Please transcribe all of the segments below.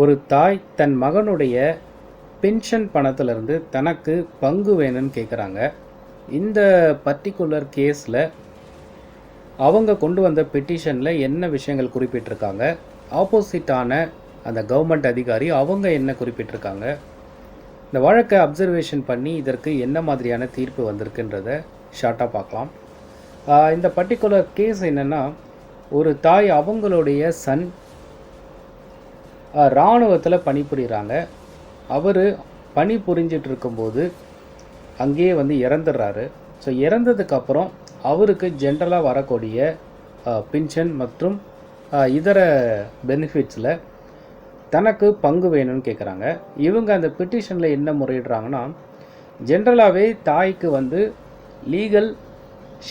ஒரு தாய் தன் மகனுடைய பென்ஷன் பணத்திலிருந்து தனக்கு பங்கு வேணும்னு கேட்குறாங்க இந்த பர்டிகுலர் கேஸில் அவங்க கொண்டு வந்த பெட்டிஷனில் என்ன விஷயங்கள் குறிப்பிட்டிருக்காங்க? ஆப்போசிட்டான அந்த கவர்மெண்ட் அதிகாரி அவங்க என்ன குறிப்பிட்டிருக்காங்க? இந்த வழக்கை அப்சர்வேஷன் பண்ணி இதற்கு என்ன மாதிரியான தீர்ப்பு வந்திருக்குன்றத ஷார்ட்டாக பார்க்கலாம். இந்த பர்டிகுலர் கேஸ் என்னென்னா ஒரு தாய் அவங்களுடைய சன் இராணுவத்தில் பணிபுரிகிறாங்க அவர் பணி புரிஞ்சிட்டு இருக்கும்போது அங்கேயே வந்து இறந்துடுறாரு ஸோ இறந்ததுக்கப்புறம் அவருக்கு ஜென்ரலாக வரக்கூடிய பென்ஷன் மற்றும் இதர பெனிஃபிட்ஸில் தனக்கு பங்கு வேணும்னு கேட்குறாங்க இவங்க அந்த பெட்டிஷனில் என்ன முறையிடுறாங்கன்னா ஜென்ரலாகவே தாய்க்கு வந்து லீகல்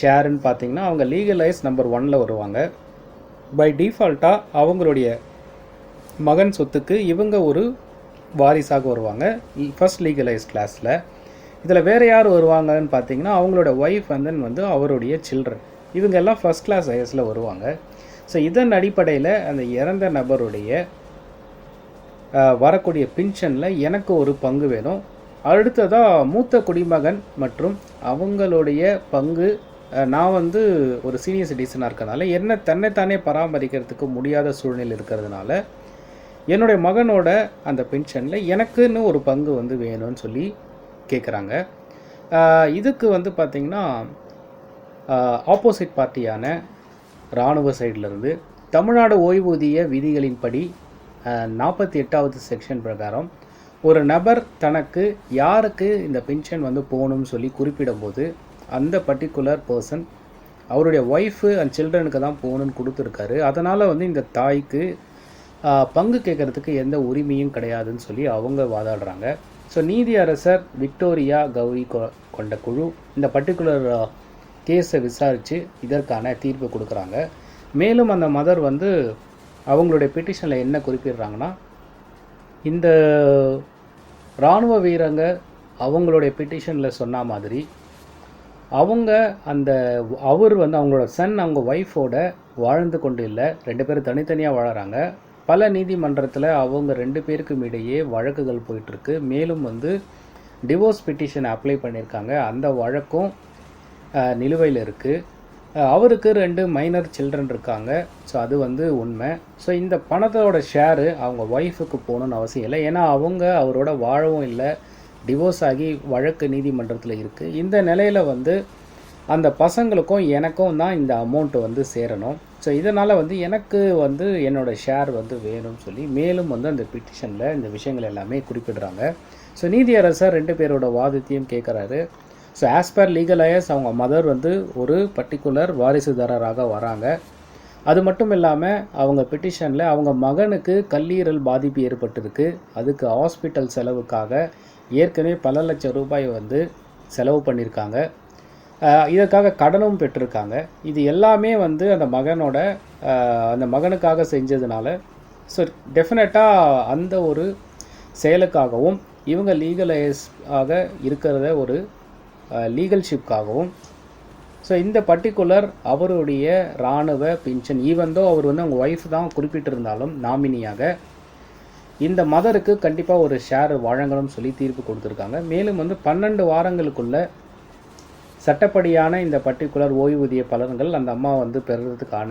ஷேருன்னு பார்த்தீங்கன்னா அவங்க லீகலைஸ் நம்பர் ஒனில் வருவாங்க. பை டிஃபால்ட்டாக அவங்களுடைய மகன் சொத்துக்கு இவங்க ஒரு வாரிசாக வருவாங்க. ஃபர்ஸ்ட் லீகலைஸ் கிளாஸில் இதில் வேறு யார் வருவாங்கன்னு பார்த்தீங்கன்னா அவங்களோட ஒய்ஃப் அண்ட் தென் வந்து அவருடைய சில்ட்ரன் இவங்க எல்லாம் ஃபர்ஸ்ட் கிளாஸ் ஐஎஸில் வருவாங்க. ஸோ இதன் அடிப்படையில் அந்த இறந்த நபருடைய வரக்கூடிய பென்ஷனில் எனக்கு ஒரு பங்கு வேணும். அடுத்ததாக மூத்த குடிமகன் மற்றும் அவங்களுடைய பங்கு நான் வந்து ஒரு சீனியர் சிட்டிசனாக இருக்கறனால என்ன தன்னைத்தானே பராமரிக்கிறதுக்கு முடியாத சூழ்நிலை இருக்கிறதுனால என்னுடைய மகனோட அந்த பென்ஷனில் எனக்குன்னு ஒரு பங்கு வந்து வேணும்னு சொல்லி கேட்குறாங்க இதுக்கு வந்து பார்த்திங்கன்னா ஆப்போசிட் பார்ட்டியான இராணுவ சைட்லேருந்து தமிழ்நாடு ஓய்வூதிய விதிகளின்படி நாற்பத்தி எட்டாவது செக்ஷன் பிரகாரம் ஒரு நபர் தனக்கு யாருக்கு இந்த பென்ஷன் வந்து போகணும்னு சொல்லி குறிப்பிடும்போது அந்த பர்டிகுலர் பர்சன் அவருடைய ஒய்ஃபு அண்ட் சில்ட்ரனுக்கு தான் போகணுன்னு கொடுத்துருக்காரு. அதனால் வந்து இந்த தாய்க்கு பங்கு கேட்கறதுக்கு எந்த உரிமையும் கிடையாதுன்னு சொல்லி அவங்க வாதாடுறாங்க. ஸோ நீதியரசர் விக்டோரியா கௌரி கொ- கொண்ட குழு இந்த பர்டிகுலர் கேஸை விசாரித்து இதற்கான தீர்ப்பு கொடுக்குறாங்க. மேலும் அந்த மதர் வந்து அவங்களுடைய பெட்டிஷனில் என்ன குறிப்பிடுறாங்கன்னா இந்த இராணுவ வீரங்க அவங்களுடைய பெட்டிஷனில் சொன்ன மாதிரி அவங்க அந்த அவர் வந்து அவங்களோட சன் அவங்க ஒய்ஃபோட வாழ்ந்து கொண்டு இல்லை ரெண்டு பேரும் தனித்தனியாக வாழறாங்க. பல நீதிமன்றத்தில் அவங்க ரெண்டு பேருக்கும் இடையே வழக்குகள் போயிட்டுருக்கு. மேலும் வந்து டிவோர்ஸ் பெட்டிஷன் அப்ளை பண்ணியிருக்காங்க. அந்த வழக்கும் நிலுவையில் இருக்குது அவருக்கு ரெண்டு மைனர் சில்ட்ரன் இருக்காங்க. ஸோ அது வந்து உண்மை. ஸோ இந்த பணத்தோட ஷேரு அவங்க ஒய்ஃபுக்கு போகணுன்னு அவசியம் இல்லை. ஏன்னா அவங்க அவரோட வாழவும் இல்லை. டிவோர்ஸ் ஆகி வழக்கு நீதிமன்றத்தில் இருக்குது இந்த நிலையில் வந்து அந்த பசங்களுக்கும் எனக்கும் தான் இந்த அமௌண்ட்டு வந்து சேரணும். ஸோ இதனால் வந்து எனக்கு வந்து என்னோடய ஷேர் வந்து வேணும்னு சொல்லி மேலும் வந்து அந்த பிட்டிஷனில் இந்த விஷயங்கள் எல்லாமே குறிப்பிடுறாங்க. ஸோ நீதியரசர் ரெண்டு பேரோட வாதத்தையும் கேட்குறாரு ஸோ ஆஸ் பர் லீகல் அவங்க மதர் வந்து ஒரு பர்டிகுலர் வாரிசுதாரராக வராங்க. அது மட்டும் இல்லாமல் அவங்க பெட்டிஷனில் அவங்க மகனுக்கு கல்லீரல் பாதிப்பு ஏற்பட்டிருக்கு. அதுக்கு ஹாஸ்பிட்டல் செலவுக்காக ஏற்கனவே பல லட்சம் ரூபாய் வந்து செலவு பண்ணியிருக்காங்க இதற்காக கடனும் பெற்றிருக்காங்க. இது எல்லாமே வந்து அந்த மகனோட அந்த மகனுக்காக செஞ்சதுனால ஸோ டெஃபினட்டாக அந்த ஒரு செயலுக்காகவும் இவங்க லீகலைஸ் ஆக இருக்கிறத ஒரு லீகல்ஷிப்காகவும் ஸோ இந்த பர்டிகுலர் அவருடைய இராணுவ பென்ஷன் ஈவந்தோ அவர் வந்து அவங்க ஒய்ஃப் தான் குறிப்பிட்டிருந்தாலும் நாமினியாக இந்த மதருக்கு கண்டிப்பாக ஒரு ஷேர் வழங்கணும்னு சொல்லி தீர்ப்பு கொடுத்துருக்காங்க. மேலும் வந்து பன்னெண்டு வாரங்களுக்குள்ள சட்டப்படியான இந்த பர்டிகுலர் ஓய்வூதிய பலன்கள் அந்த அம்மா வந்து பெறுறதுக்கான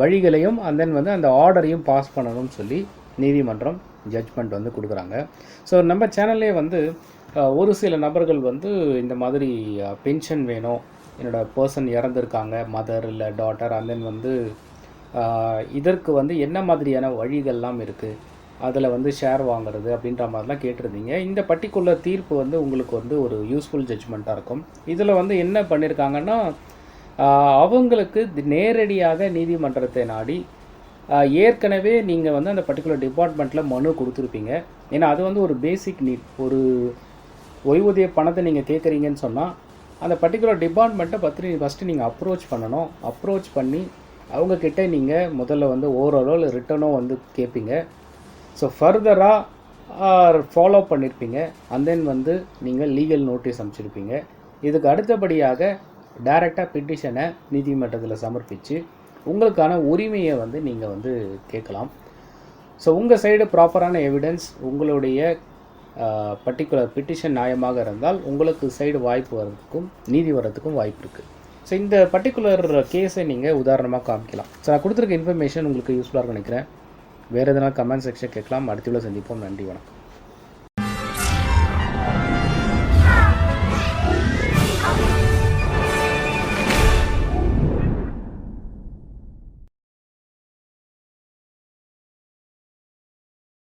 வழிகளையும் அண்ட் தென் வந்து அந்த ஆர்டரையும் பாஸ் பண்ணணும்னு சொல்லி நீதிமன்றம் ஜட்ஜ்மெண்ட் வந்து கொடுக்குறாங்க. ஸோ நம்ம சேனல்லே வந்து ஒரு சில நபர்கள் வந்து இந்த மாதிரி பென்ஷன் வேணும் என்னோட பர்சன் இறந்துருக்காங்க மதர் இல்லை டாட்டர் அண்ட் தென் வந்து இதற்கு வந்து என்ன மாதிரியான வழிகள்லாம் இருக்குது அதில் வந்து ஷேர் வாங்குறது அப்படின்ற மாதிரிலாம் கேட்டிருந்தீங்க. இந்த பர்டிகுலர் தீர்ப்பு வந்து உங்களுக்கு வந்து ஒரு யூஸ்ஃபுல் ஜட்ஜ்மெண்ட்டாக இருக்கும். இதில் வந்து என்ன பண்ணியிருக்காங்கன்னா அவங்களுக்கு நேரடியாக நீதிமன்றத்தை நாடி ஏற்கனவே நீங்கள் வந்து அந்த பர்டிகுலர் டிபார்ட்மெண்ட்டில் மனு கொடுத்துருப்பீங்க. ஏன்னா அது வந்து ஒரு பேசிக் நீட் ஒரு ஓய்வூதிய பணத்தை நீங்கள் கேட்குறீங்கன்னு சொன்னால் அந்த பர்டிகுலர் டிபார்ட்மெண்ட்டை பற்றி ஃபஸ்ட்டு நீங்கள் அப்ரோச் பண்ணணும். அப்ரோச் பண்ணி அவங்கக்கிட்ட நீங்கள் முதல்ல வந்து ஓவராலோ இல்லை ரிட்டனோ வந்து கேட்பீங்க ஸோ ஃபர்தராக ஃபாலோ பண்ணியிருப்பீங்க அண்ட் தென் வந்து நீங்கள் லீகல் நோட்டீஸ் அமைச்சிருப்பீங்க இதுக்கு அடுத்தபடியாக டைரெக்டாக பெட்டிஷனை நீதிமன்றத்தில் சமர்ப்பித்து உங்களுக்கான உரிமையை வந்து நீங்கள் வந்து கேட்கலாம். ஸோ உங்கள் சைடு ப்ராப்பரான எவிடன்ஸ் உங்களுடைய பர்டிகுலர் பெட்டிஷன் நியாயமாக இருந்தால் உங்களுக்கு சைடு வாய்ப்பு வர்றதுக்கும் நீதி வர்றதுக்கும் வாய்ப்பு இருக்குது ஸோ இந்த பர்டிகுலர் கேஸை நீங்கள் உதாரணமாக காமிக்கலாம். ஸோ நான் கொடுத்துருக்க இன்ஃபர்மேஷன் உங்களுக்கு யூஸ்ஃபுல்லாக நினைக்கிறேன். வேறு எதனா கமெண்ட் செக்ஷன் கேட்கலாம். அடுத்த சந்திப்போம். நன்றி வணக்கம்.